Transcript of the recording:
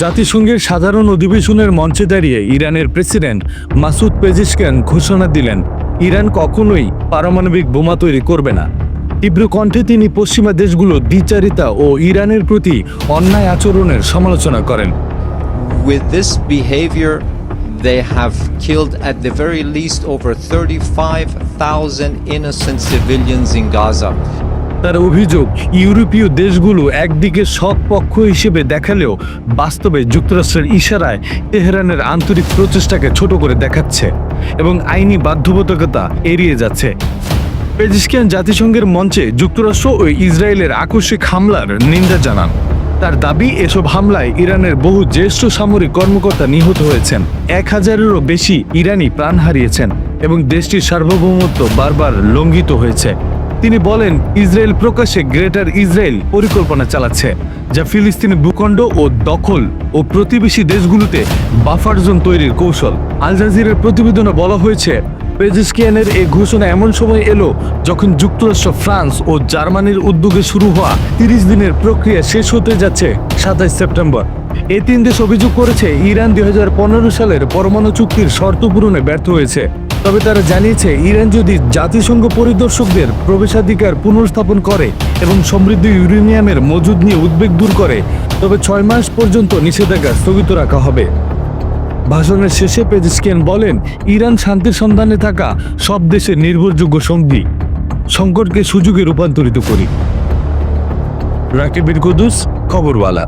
জাতিসংঘের সাধারণ অধিবেশনের মঞ্চে দাঁড়িয়ে ইরানের প্রেসিডেন্ট মাসুদ পেজিশকান ঘোষণা দিলেন ইরান কখনোই পারমাণবিক বোমা তৈরি করবে না তীব্র কণ্ঠে তিনি পশ্চিমা দেশগুলো দ্বিচারিতা ও ইরানের প্রতি অন্যায় আচরণের সমালোচনা করেন With this behavior, they have killed at the very least over 35,000 innocent civilians in Gaza. তার অভিযোগ ইউরোপীয় দেশগুলো একদিকে সৎ পক্ষ হিসেবে দেখালেও বাস্তবে যুক্তরাষ্ট্রের ইশারায় তেহরানের আন্তরিক প্রচেষ্টাকে ছোট করে দেখাচ্ছে এবং আইনি বাধ্যবাধকতা এড়িয়ে যাচ্ছে। পেজিস্কিয়ান জাতিসংঘের মঞ্চে যুক্তরাষ্ট্র ও ইসরায়েলের আকস্মিক হামলার নিন্দা জানান। তার দাবি, এসব হামলায় ইরানের বহু জ্যেষ্ঠ সামরিক কর্মকর্তা নিহত হয়েছেন। এক হাজারেরও বেশি ইরানি প্রাণ হারিয়েছেন এবং দেশটির সার্বভৌমত্ব বারবার লঙ্ঘিত হয়েছে। তিনি বলেন, ইসরায়েল প্রকাশ্যে গ্রেটার ইসরায়েল পরিকল্পনা চালাচ্ছে, যা ফিলিস্তিনি ভূখণ্ড ও দখল ও প্রতিবেশী দেশগুলোতে বাফার জোন তৈরির কৌশল। আল জাজিরের প্রতিবেদনে বলা হয়েছে, পেজিস্কিয়ানের এই ঘোষণা এমন সময় এলো যখন যুক্তরাষ্ট্র, ফ্রান্স ও জার্মানির উদ্যোগে শুরু হওয়া তিরিশ দিনের প্রক্রিয়া শেষ হতে যাচ্ছে সাতাইশ সেপ্টেম্বর। এই তিন দেশ অভিযোগ করেছে, ইরান দুই হাজার পনেরো সালের পরমাণু চুক্তির শর্ত পূরণে ব্যর্থ হয়েছে। তবে তারা জানিয়েছে, ইরান যদি জাতিসংঘ পরিদর্শকদের প্রবেশাধিকার পুনর্স্থাপন করে এবং সমৃদ্ধ ইউরেনিয়ামের মজুদ নিয়ে উদ্বেগ দূর করে, তবে ছয় মাস পর্যন্ত নিষেধাজ্ঞা স্থগিত রাখা হবে। ভাষণের শেষে পেজিস্কিয়ান বলেন, ইরান শান্তির সন্ধানে থাকা সব দেশের নির্ভরযোগ্য সঙ্গী। সংকটকে সুযোগে রূপান্তরিত করি। রাকিবির কুদুস খবরওয়ালা।